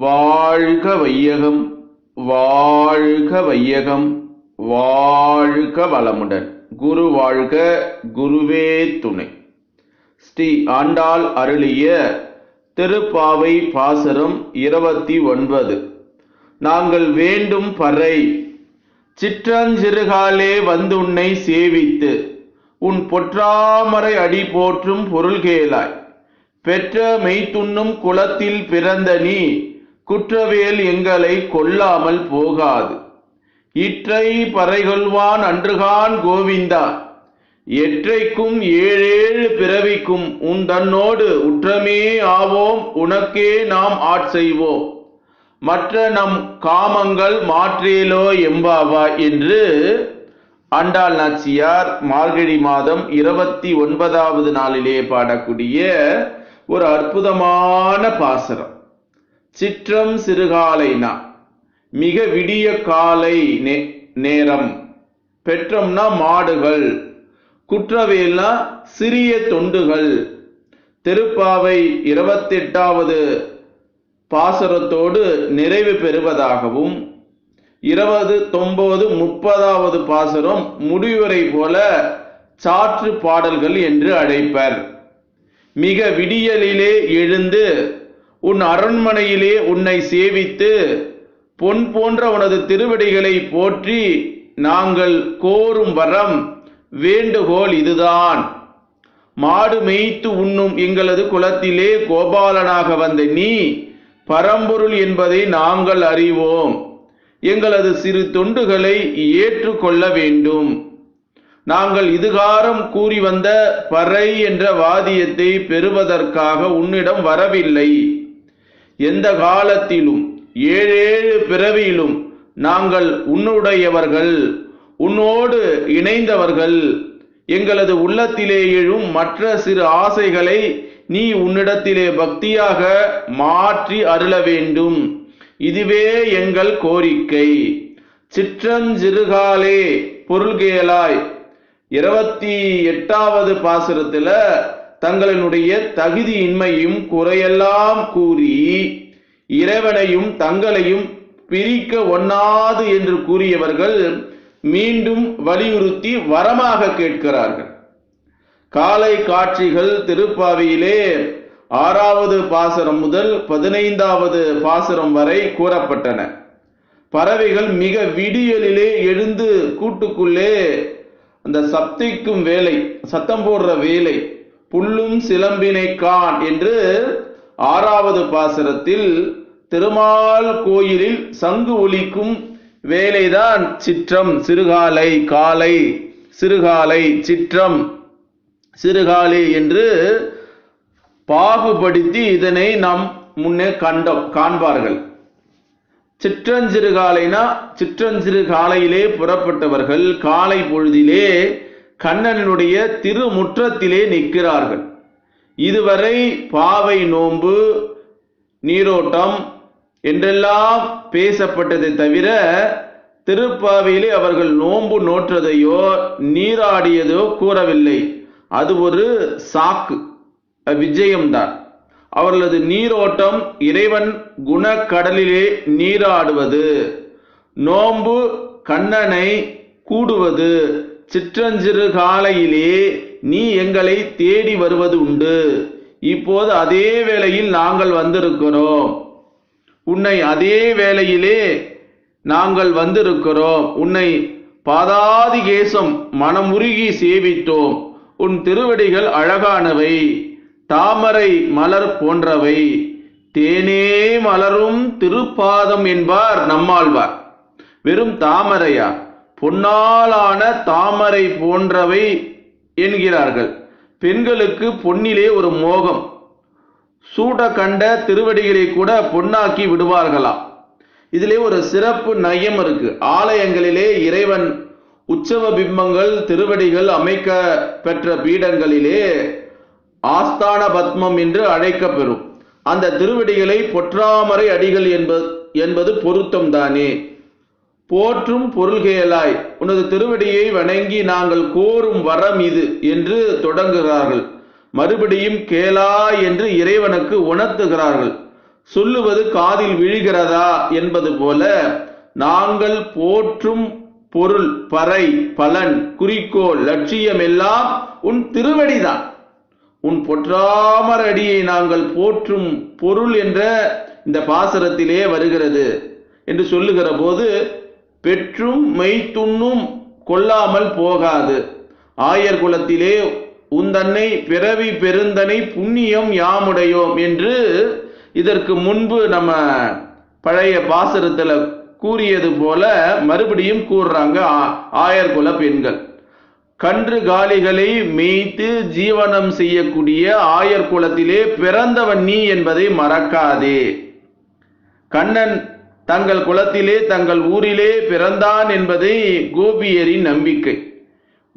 வாழ்க வையகம் வாழ்க வையகம் வாழ்க வளமுடன். குரு வாழ்க குருவே துணை. ஸ்ரீ ஆண்டாள் அருளிய திருப்பாவை பாசரம் இருபத்தி ஒன்பது நாங்கள் வேண்டும் பறை. சிற்றஞ்சிறுகாலே வந்து உன்னை சேவித்து. உன் பொற்றாமரை அடி போற்றும் பொருள்கேளாய். பெற்ற மெய்த்துண்ணும் குலத்தில் பிறந்த நீ குற்றவேல் எங்களை கொல்லாமல் போகாது. இற்றை பறைகொள்வான் அன்றுகான் கோவிந்தா. எற்றைக்கும் ஏழேழு பிறவிக்கும் உன் தன்னோடு உற்றமே ஆவோம் உனக்கே நாம் ஆட்செய்வோம் மற்ற நம் காமங்கள் மாற்றேலோ எம்பாவா என்று ஆண்டாள் நாச்சியார் மார்கழி மாதம் இருபத்தி ஒன்பதாவது நாளிலே பாடக்கூடிய ஒரு அற்புதமான பாசரம். சிற்றம் சிறுகாலைனா மிக விடிய காலை நே- நேரம். பெற்றம்னா மாடுகள். குற்றவேல்னா சிறிய தொண்டுகள். திருப்பாவை இருபத்தெட்டாவது பாசரத்தோடு நிறைவு பெறுவதாகவும் இருபது தொம்பது முப்பதாவது பாசரம் முடிவுரை போல சாற்று பாடல்கள் என்று அழைப்பர். மிக விடியலிலே எழுந்து உன் அரண்மனையிலே உன்னை சேவித்து பொன் போன்ற உனது திருவடிகளை போற்றி நாங்கள் கோரும் வரம் வேண்டுகோள் இதுதான். மாடு மேய்த்து உண்ணும் எங்களது குலத்திலே கோபாலனாக வந்த நீ பரம்பொருள் என்பதை நாங்கள் அறிவோம். எங்களது சிறு தொண்டுகளை ஏற்றுக்கொள்ள வேண்டும். நாங்கள் இதுகாரம் கூறி வந்த பறை என்ற வாதியத்தை பெறுவதற்காக உன்னிடம் வரவில்லை. எந்த காலத்திலும் ஏழேழு பிறவியிலும் நாங்கள் உன்னுடையவர்கள் உன்னோடு இணைந்தவர்கள். எங்களது உள்ளத்திலே எழும் மற்ற சிறு ஆசைகளை நீ உன்னிடத்திலே பக்தியாக மாற்றி அருள வேண்டும். இதுவே எங்கள் கோரிக்கை. சிற்றஞ்சிறுகாலே பொருள்கேலாய் இருபத்தி எட்டாவது பாசுரத்தில் தங்களினுடைய தகுதியின்மையும் குறையெல்லாம் கூறி இறைவனையும் தங்களையும் பிரிக்க ஒண்ணாது என்று கூறியவர்கள் மீண்டும் வலியுறுத்தி வரமாக கேட்கிறார்கள். காலை காட்சிகள் திருப்பாவியிலே ஆறாவது பாசரம் முதல் பதினைந்தாவது பாசரம் வரை கூறப்பட்டன. பறவைகள் மிக விடியலிலே எழுந்து கூட்டுக்குள்ளே அந்த சப்திக்கும் வேலை சத்தம் போடுற வேலை புல்லும் சிலம்பினை கான் என்று ஆறாவது பாசரத்தில் திருமால் கோயிலில் சங்கு ஒலிக்கும் வேலைதான் சிற்றம் சிறுகாலை காலை சிறுகாலை சிற்றம் சிறுகாலை என்று பாகுபடுத்தி இதனை நாம் முன்னே கண்டோம் காண்பார்கள். சிற்றஞ்சிறுகாலைனா சிற்றஞ்சிறு காலையிலே புறப்பட்டவர்கள் காலை பொழுதிலே கண்ணனுடைய திருமுற்றத்திலே நிற்கிறார்கள். இதுவரை பாவை நோன்பு நீரோட்டம் என்றெல்லாம் பேசப்பட்டதை தவிர திருப்பாவையிலே அவர்கள் நோன்பு நோற்றதையோ நீராடியதோ கூறவில்லை. அது ஒரு சாக்கு விஜயம்தான். அவர்களது நீரோட்டம் இறைவன் குணக்கடலிலே நீராடுவது நோன்பு கண்ணனை கூடுவது சிற்றஞ்சிறு காலையிலே நீ எங்களை தேடி வருவது உண்டு. இப்போது அதே வேளையில் நாங்கள் வந்திருக்கிறோம். உன்னை அதே வேளையிலே நாங்கள் வந்திருக்கிறோம். உன்னை பாதாதிகேசம் மனமுருகி சேவித்தோம். உன் திருவடிகள் அழகானவை தாமரை மலர் போன்றவை. தேனே மலரும் திருப்பாதம் என்பார் நம்மாழ்வார். வெறும் தாமரையா? பொன்னாலான தாமரை போன்றவை என்கிறார்கள். பெண்களுக்கு பொன்னிலே ஒரு மோகம். சூட கண்ட திருவடிகளை கூட பொன்னாக்கி விடுவார்களாம் இதிலே ஒரு சிறப்பு நயம் இருக்கு. ஆலயங்களிலே இறைவன் உற்சவ பிம்பங்கள் திருவடிகள் அமைக்க பெற்ற பீடங்களிலே ஆஸ்தான பத்மம் என்று அழைக்கப்பெறும். அந்த திருவடிகளை பொற்றாமரை அடிகள் என்பது என்பது பொருத்தம் தானே. போற்றும் பொருள்கேளாய் உனது திருவடியை வணங்கி நாங்கள் கோரும் வரம் இது என்று தொடங்குகிறார்கள். மறுபடியும் கேளா என்று இறைவனுக்கு உணர்த்துகிறார்கள். சொல்லுவது காதில் விழுகிறதா என்பது போல நாங்கள் போற்றும் பொருள் பறை பலன் குறிக்கோள் லட்சியம் எல்லாம் உன் திருவடிதான். உன் பொற்றாமர் அடியை நாங்கள் போற்றும் பொருள் என்ற இந்த பாசரத்திலே வருகிறது என்று சொல்லுகிற போது பெற்றும் மெய்த்துண்ணும் கொள்ளாமல் போகாது. ஆயர் குலத்திலே உந்தன்னை பிறவி பெருந்தனை புண்ணியம் யாமுடையோம் என்று இதற்கு முன்பு நம்ம பழைய பாசுரத்தில் கூறியது போல மறுபடியும் கூறுறாங்க ஆ- ஆயர் குல பெண்கள். கன்று காலிகளை மேய்த்து ஜீவனம் செய்யக்கூடிய ஆயர் குலத்திலே பிறந்தவன் நீ என்பதை மறக்காதே. கண்ணன் தங்கள் குலத்திலே தங்கள் ஊரிலே பிறந்தான் என்பதை கோபியரின் நம்பிக்கை.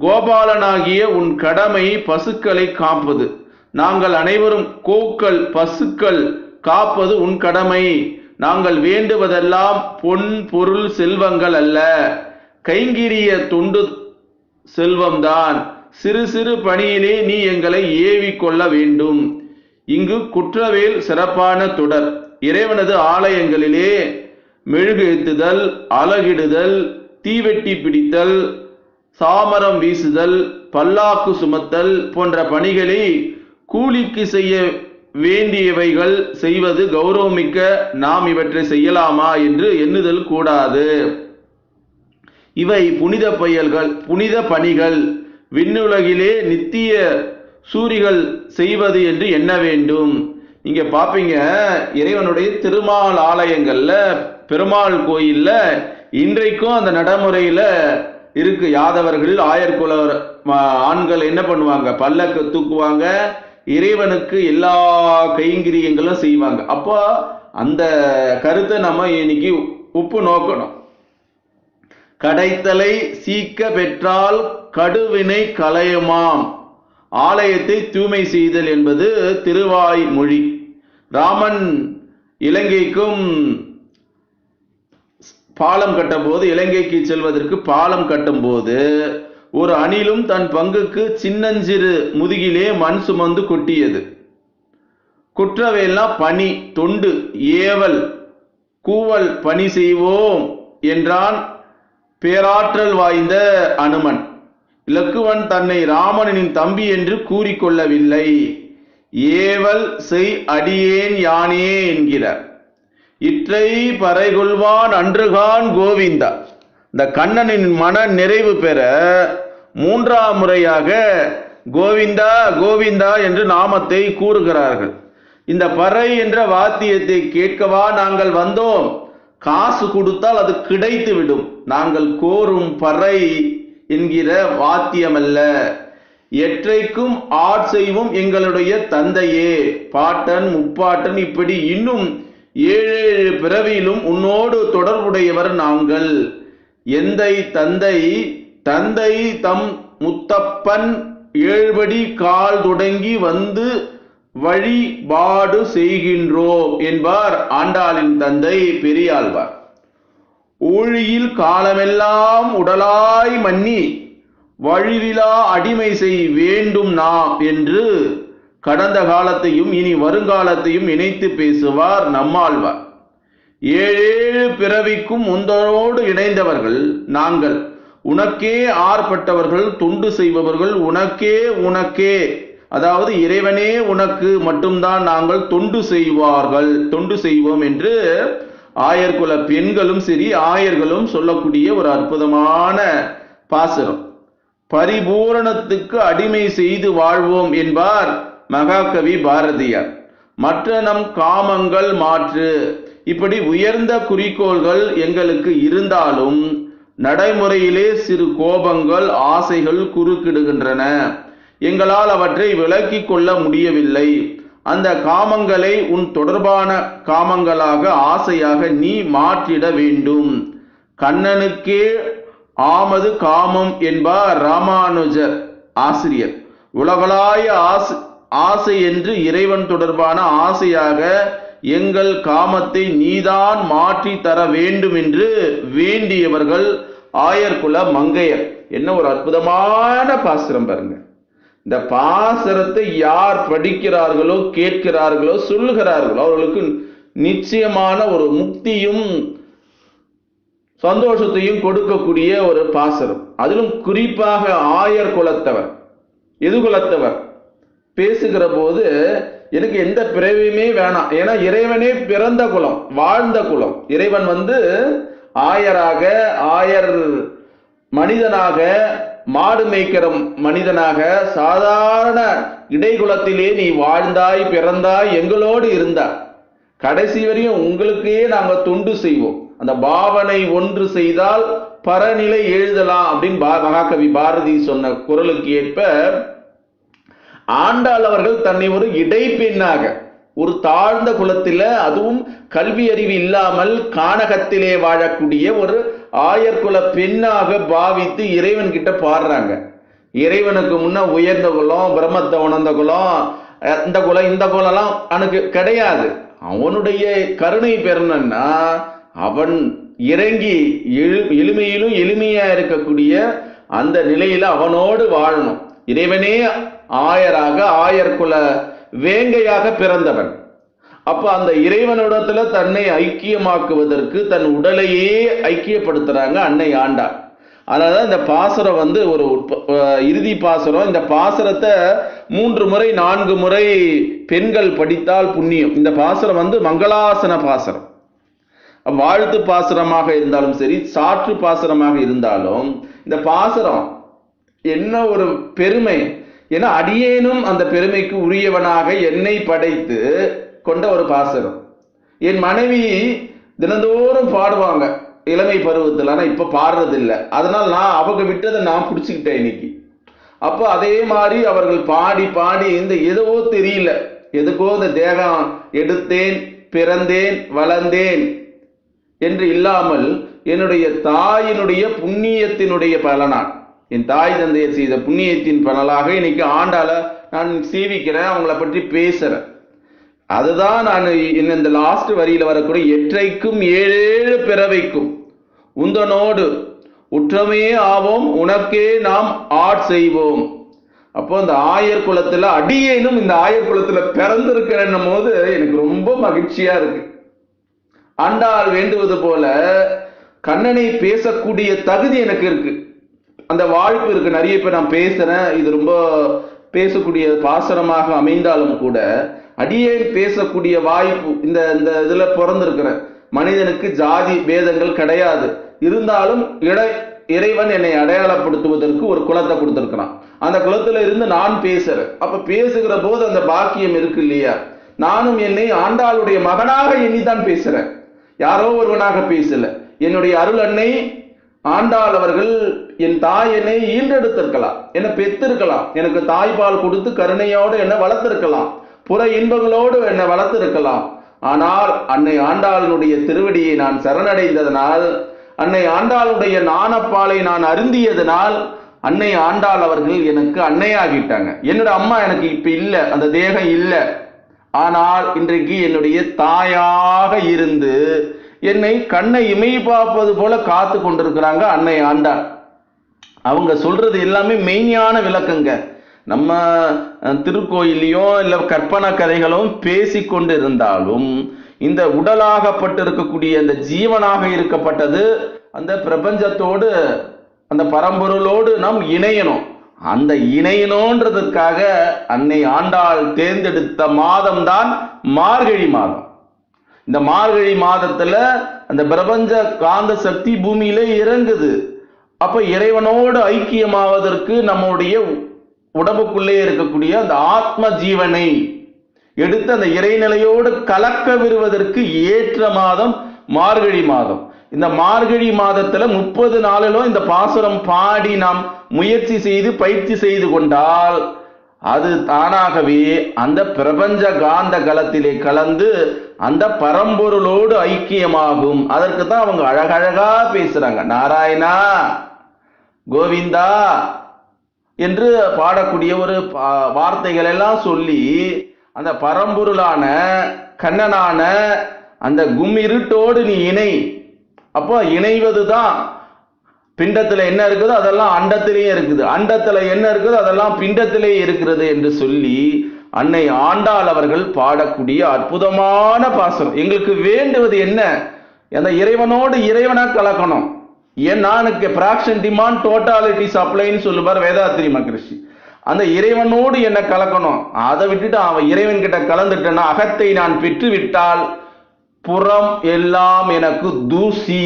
கோபாலனாகிய உன் கடமை பசுக்களை காப்பது. நாங்கள் அனைவரும் கோக்கள் பசுக்கள் காப்பது உன் கடமை. நாங்கள் வேண்டுவதெல்லாம் பொன் பொருள் செல்வங்கள் அல்ல. கைங்கிரிய தொண்டு செல்வம்தான். சிறு சிறு பணியிலே நீ எங்களை ஏவி கொள்ள வேண்டும். இங்கு குற்றவேல் சிறப்பான தொடர். இறைவனது ஆலயங்களிலே மெழுகு அலகிடுதல் தீவெட்டி பிடித்தல் சாமரம் வீசுதல் பல்லாக்கு சுமத்தல் போன்ற பணிகளை கூலிக்கு செய்ய வேண்டியவைகள் செய்வது கௌரவமிக்க நாம் இவற்றை செய்யலாமா என்று எண்ணுதல் கூடாது. இவை புனித பயல்கள் புனித பணிகள். விண்ணுலகிலே நித்திய சூரிகள் செய்வது என்று எண்ண வேண்டும். நீங்கள் பார்ப்பீங்க இறைவனுடைய திருமால் ஆலயங்களில் பெருமாள் கோயிலில் இன்றைக்கும் அந்த நடைமுறையில் இருக்கு. யாதவர்கள் ஆயர்குல ஆண்கள் என்ன பண்ணுவாங்க? பல்லக்கு தூக்குவாங்க இறைவனுக்கு எல்லா கைங்கிரியங்களும் செய்வாங்க. அப்போ அந்த கருத்தை நம்ம இன்னைக்கு உப்பு நோக்கணும். கடைத்தலை சீக்க பெற்றால் கடுவினை களையுமாம். ஆலயத்தை தூய்மை செய்தல் என்பது திருவாய் மொழி. ராமன் இலங்கைக்கும் பாலம் கட்டும்போது இலங்கைக்கு செல்வதற்கு பாலம் கட்டும்போது ஒரு அணிலும் தன் பங்குக்கு சின்னஞ்சிறு முதுகிலே மண் சுமந்து கொட்டியது. குற்றவையெல்லாம் பணி தொண்டு ஏவல் கூவல் பணி செய்வோம் என்றான் பேராற்றல் வாய்ந்த அனுமன். இலக்குவன் தன்னை ராமனின் தம்பி என்று கூறிக்கொள்ளவில்லை. ஏவல் செய் அடியேன் யானே என்கிறார். இற்றை பறைகொள்வான் அன்றுகான் கோவிந்தா. இந்த கண்ணனின் மன நிறைவு பெற மூன்றாம் முறையாக கோவிந்தா கோவிந்தா என்று நாமத்தை கூறுகிறார்கள். இந்த பறை என்ற வாத்தியத்தை கேட்கவா நாங்கள் வந்தோம். காசு கொடுத்தால் அது கிடைத்து விடும் நாங்கள் கோரும் பறை என்கிற வாத்தியமல்ல. எற்றைக்கும் ஆட்செய்வும் எங்களுடைய தந்தையே. பாட்டன் முப்பாட்டன் இப்படி இன்னும் ஏழேழு பிறவியிலும் உன்னோடு தொடர்புடையவர் நாங்கள். எந்தை தந்தை தந்தை தம் முத்தப்பன் ஏழ்படி கால் தொடங்கி வந்து வழிபாடு செய்கின்றோம் என்பார் ஆண்டாளின் தந்தை பெரியாழ்வார். ஊழியில் காலமெல்லாம் உடலாய் மன்னி வழிவிலா அடிமை செய் வேண்டும் நாம் என்று கடந்த காலத்தையும் இனி வருங்காலத்தையும் இணைத்து பேசுவார் நம்மாழ்வார். ஏழேழு பிறவிக்கும் முந்தனோடு இணைந்தவர்கள் நாங்கள். உனக்கே ஆர்ப்பட்டவர்கள் தொண்டு செய்பவர்கள் உனக்கே உனக்கே. அதாவது இறைவனே உனக்கு மட்டும்தான் நாங்கள் தொண்டு செய்வார்கள் தொண்டு செய்வோம் என்று ஆயர்குல பெண்களும் சரி ஆயர்களும் சொல்லக்கூடிய ஒரு அற்புதமான பாசுரம். பரிபூரணத்துக்கு அடிமை செய்து வாழ்வோம் என்பார் மகாகவி பாரதியார். மற்ற நம் காமங்கள் மாற்று. இப்படி உயர்ந்த குறிக்கோள்கள் எங்களுக்கு இருந்தாலும் நடைமுறையிலே சிறு கோபங்கள் ஆசைகள் குறுக்கிடுகின்றன. எங்களால் அவற்றை விளக்கிக் கொள்ள முடியவில்லை. அந்த காமங்களை உன் தொடர்பான காமங்களாக ஆசையாக நீ மாற்றிட வேண்டும். கண்ணனுக்கே ஆமது காமம் என்பார் ராமானுஜர் ஆசிரியர். உலகளாய ஆசை ஆசை என்று இறைவன் தொடர்பான ஆசையாக எங்கள் காமத்தை நீதான் மாற்றி தர வேண்டும் என்று வேண்டியவர்கள் ஆயர்குல மங்கையர். என்ன ஒரு அற்புதமான பாசுரம் பாருங்க. இந்த பாசரத்தை யார் படிக்கிறார்களோ கேட்கிறார்களோ சொல்லுகிறார்களோ அவர்களுக்கு நிச்சயமான ஒரு முக்தியும் சந்தோஷத்தையும் கொடுக்கக்கூடிய ஒரு பாசரம். அதிலும் குறிப்பாக ஆயர் குலத்தவர் எது குலத்தவர்? பேசுகிற போது எனக்கு எந்த பிறவியுமே வேணாம். ஏன்னா இறைவனே பிறந்த குலம் வாழ்ந்த குலம். இறைவன் வந்து ஆயராக ஆயர் மனிதனாக மாடு மேய்க்கிற மனிதனாக சாதாரண இடைக்குலத்திலே நீ வாழ்ந்தாய் பிறந்தாய் எங்களோடு இருந்தாய். கடைசி வரையும் உங்களுக்கே நாங்கள் தொண்டு செய்வோம். அந்த பாவனை ஒன்று செய்தால் பரநிலை எழுதலாம் அப்படின்னு பா- மகாகவி பாரதி சொன்ன குரலுக்கு ஏற்ப ஆண்டாள் அவர்கள் தன்னை ஒரு இடைப்பெண்ணாக ஒரு தாழ்ந்த குலத்தில் அதுவும் கல்வி அறிவு இல்லாமல் கானகத்திலே வாழக்கூடிய ஒரு ஆயர்குல பெண்ணாக பாவித்து இறைவன் கிட்ட பாடுறாங்க. இறைவனுக்கு முன்ன உயர்ந்த குலம் பிரம்மத்தை உணர்ந்த குலம் இந்த குலம் இந்த குலம்லாம் அவனுக்கு கிடையாது. அவனுடைய கருணை பெறணும்னா அவன் இறங்கி எழு எளிமையிலும் எளிமையா இருக்கக்கூடிய அந்த நிலையில அவனோடு வாழணும். இறைவனே ஆயராக ஆயர்குல வேங்கையாக பிறந்தவன். அப்ப அந்த இறைவனிடத்துல தன்னை ஐக்கியமாக்குவதற்கு தன் உடலையே ஐக்கியப்படுத்துறாங்க அன்னை ஆண்டாள். அதனால இந்த பாசுரம் வந்து ஒரு உட்ப- இறுதி பாசுரம். இந்த பாசுரத்தை மூன்று முறை நான்கு முறை பெண்கள் படித்தால் புண்ணியம். இந்த பாசுரம் வந்து மங்களாசன பாசுரம். வாழ்த்து பாசுரமாக இருந்தாலும் சரி சாற்று பாசுரமாக இருந்தாலும் இந்த பாசுரம் என்ன ஒரு பெருமை. ஏன்னா அடியேனும் அந்த பெருமைக்கு உரியவனாக என்னை படைத்து கொண்ட ஒரு பாசகம். என் மனைவி தினந்தோறும் பாடுவாங்க இளமை பருவத்தில். ஆனால் இப்போ பாடுறதில்லை. அதனால் நான் அவங்க விட்டதை நான் பிடிச்சிக்கிட்டேன் இன்னைக்கு. அப்போ அதே மாதிரி அவர்கள் பாடி பாடி இந்த எதுவோ தெரியல. எதுக்கோ இந்த தேகம் எடுத்தேன் பிறந்தேன் வளர்ந்தேன் என்று இல்லாமல் என்னுடைய தாயினுடைய புண்ணியத்தினுடைய பலனான். என் தாய் தந்தையை செய்த புண்ணியத்தின் பலனாக இன்னைக்கு ஆண்டால நான் சேவிக்கிறேன் அவங்கள பற்றி பேசுறேன். அதுதான் நான் என்ன இந்த லாஸ்ட் வரியில் வரக்கூடிய எற்றைக்கும் ஏழேழு பிறவைக்கும். உந்தனோடு உற்றமே ஆவோம் உனக்கே நாம் ஆட் செய்வோம். அப்போ இந்த ஆயர் குலத்துல அடியேனும் இந்த ஆயர் குலத்துல பிறந்திருக்கிறேன்னும் போது எனக்கு ரொம்ப மகிழ்ச்சியா இருக்கு. ஆண்டாள் வேண்டுவது போல கண்ணனை பேசக்கூடிய தகுதி எனக்கு இருக்கு. அந்த வாய்ப்பு இருக்கு. நிறைய பேர் நான் பேசுறேன். இது ரொம்ப பேசக்கூடிய பாசனமாக அமைந்தாலும் கூட அடியேன் பேசக்கூடிய வாய்ப்பு இந்த இந்த இதுல பிறந்திருக்கிறேன் மனிதனுக்கு ஜாதி பேதங்கள் கிடையாது. இருந்தாலும் இடை இறைவன் என்னை அடையாளப்படுத்துவதற்கு ஒரு குலத்தை கொடுத்துருக்கிறான். அந்த குலத்துல இருந்து நான் பேசுறேன். அப்ப பேசுகிற போது அந்த பாக்கியம் இருக்கு இல்லையா? நானும் என்னை ஆண்டாளுடைய மகனாக எண்ணிதான் பேசுறேன். யாரோ ஒருவனாக பேசல. என்னுடைய அருள் அன்னை ஆண்டாள் அவர்கள் என் தாய் என்னை ஈன்றெடுத்திருக்கலாம். என்னை பெத்திருக்கலாம். எனக்கு தாய்பால் கொடுத்து கருணையோடு என்னை வளர்த்திருக்கலாம். புற இன்பங்களோடு என்னை வளர்த்திருக்கலாம். ஆனால் அன்னை ஆண்டாளனுடைய திருவடியை நான் சரணடைந்ததனால் அன்னை ஆண்டாளுடைய நாணப்பாலை நான் அருந்தியதனால் அன்னை ஆண்டாள் அவர்கள் எனக்கு அன்னையாகிட்டாங்க. என்னோட அம்மா எனக்கு இப்ப இல்ல அந்த தேகம் இல்ல. ஆனால் இன்றைக்கு என்னுடைய தாயாக இருந்து என்னை கண்ணை இமை பார்ப்பது போல காத்து கொண்டிருக்கிறாங்க அன்னை ஆண்டாள். அவங்க சொல்றது எல்லாமே மெய்ஞான விளக்கங்க. நம்ம திருக்கோயிலையும் இல்லை கற்பனை கதைகளும் பேசி கொண்டு இருந்தாலும் இந்த உடலாகப்பட்டு இருக்கக்கூடிய அந்த ஜீவனாக இருக்கப்பட்டது அந்த பிரபஞ்சத்தோடு அந்த பரம்பொருளோடு நாம் இணையணும். அந்த இணையணுன்றதற்காக அன்னை ஆண்டாள் தேர்ந்தெடுத்த மாதம்தான் மார்கழி மாதம். இந்த மார்கழி மாதத்துல அந்த பிரபஞ்ச காந்த சக்தி பூமியில இறங்குது. அப்ப இறைவனோடு ஐக்கியமாவதற்கு நம்முடைய உடம்புக்குள்ளே இருக்கக்கூடிய அந்த ஆத்ம ஜீவனை எடுத்து அந்த இறைநிலையோடு கலக்க விடுவதற்கு ஏற்ற மாதம் மார்கழி மாதம். இந்த மார்கழி மாதத்துல முப்பது நாளிலும் இந்த பாசுரம் பாடி நாம் முயற்சி செய்து பயிற்சி செய்து கொண்டால் அது தானாகவே அந்த பிரபஞ்ச காந்த கலத்திலே கலந்து அந்த பரம்பொருளோடு ஐக்கியமாகும். அதற்கு தான் அவங்க அழகழகா பேசுறாங்க. நாராயணா கோவிந்தா என்று பாடக்கூடிய ஒரு பா- வார்த்தைகள் எல்லாம் சொல்லி அந்த பரம்பொருளான கண்ணனான அந்த கும்மிருட்டோடு நீ இணை. அப்போ இணைவது தான் பிண்டத்தில் என்ன இருக்குதோ? அதெல்லாம் அண்டத்திலேயே இருக்குது. அண்டத்தில் என்ன இருக்குதோ? அதெல்லாம் பிண்டத்திலேயே இருக்கிறது என்று சொல்லி அன்னை ஆண்டாள் அவர்கள் பாடக்கூடிய அற்புதமான பாசனம். எங்களுக்கு வேண்டுவது என்ன? அந்த இறைவனோடு இறைவனாக கலக்கணும். நானுக்கு எனக்கு பிராக்ஷன் டிமாண்ட் டோட்டாலிட்டி சப்ளைன்னு சொல்லுவார் வேதாத்திரி மகரிஷி. அந்த இறைவனோடு என்ன கலக்கணும்? அதை விட்டுட்டு அவன் இறைவன் கிட்ட கலந்துட்டேன்னா அகத்தை நான் பெற்று விட்டால் புறம் எல்லாம் எனக்கு தூசி.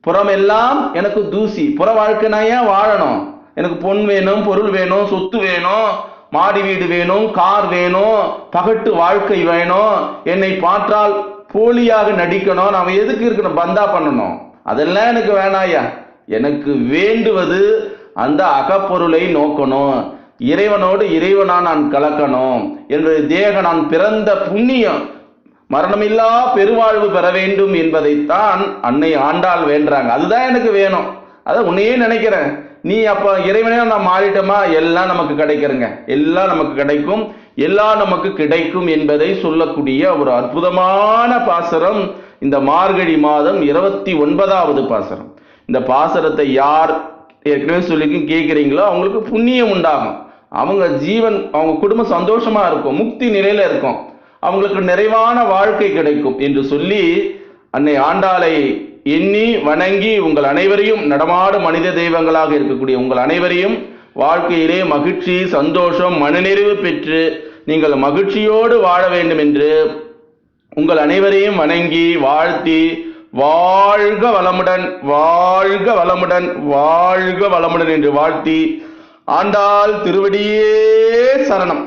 புறம் எல்லாம் எனக்கு தூசி. புற வாழ்க்கை நான் ஏன் வாழணும்? எனக்கு பொன் வேணும் பொருள் வேணும் சொத்து வேணும் மாடி வீடு வேணும் கார் வேணும் பகட்டு வாழ்க்கை வேணும். என்னை பார்த்தால் போலியாக நடிக்கணும். நாம் எதுக்கு இருக்கணும்? பந்தா பண்ணணும். அதெல்லாம் எனக்கு வேணாயா எனக்கு வேண்டுவது அந்த அகப்பொருளை நோக்கணும். இறைவனோடு இறைவனா நான் கலக்கணும். என்பது தேக நான் பிறந்த புண்ணியம். மரணமில்லா பெருவாழ்வு பெற வேண்டும் என்பதைத்தான் அன்னை ஆண்டாள் வேண்டுறாங்க. அதுதான் எனக்கு வேணும். அதை உன்னையே நினைக்கிறேன். நீ அப்போ இறைவனே நான் மாறிட்டோமா? எல்லாம் நமக்கு கிடைக்கிறங்க. எல்லாம் நமக்கு கிடைக்கும். எல்லாம் நமக்கு கிடைக்கும் என்பதை சொல்லக்கூடிய ஒரு அற்புதமான பாசரம் இந்த மார்கழி மாதம் இருபத்தி ஒன்பதாவது பாசரம். இந்த பாசரத்தை யார் ஏற்கனவே சொல்லிக்கும் கேட்குறீங்களோ அவங்களுக்கு புண்ணியம் உண்டாகும். அவங்க ஜீவன் அவங்க குடும்பம் சந்தோஷமாக இருக்கும் முக்தி நிலையில் இருக்கும். அவங்களுக்கு நிறைவான வாழ்க்கை கிடைக்கும் என்று சொல்லி அன்னை ஆண்டாளை எண்ணி வணங்கி உங்கள் அனைவரையும் நடமாடும் மனித தெய்வங்களாக இருக்கக்கூடிய உங்கள் அனைவரையும் வாழ்க்கையிலே மகிழ்ச்சி சந்தோஷம் மனநிறைவு பெற்று நீங்கள் மகிழ்ச்சியோடு வாழ வேண்டும் என்று உங்கள் அனைவரையும் வணங்கி வாழ்த்தி வாழ்க வளமுடன் வாழ்க வளமுடன் வாழ்க வளமுடன் என்று வாழ்த்தி ஆண்டாள் திருவடியே சரணம்.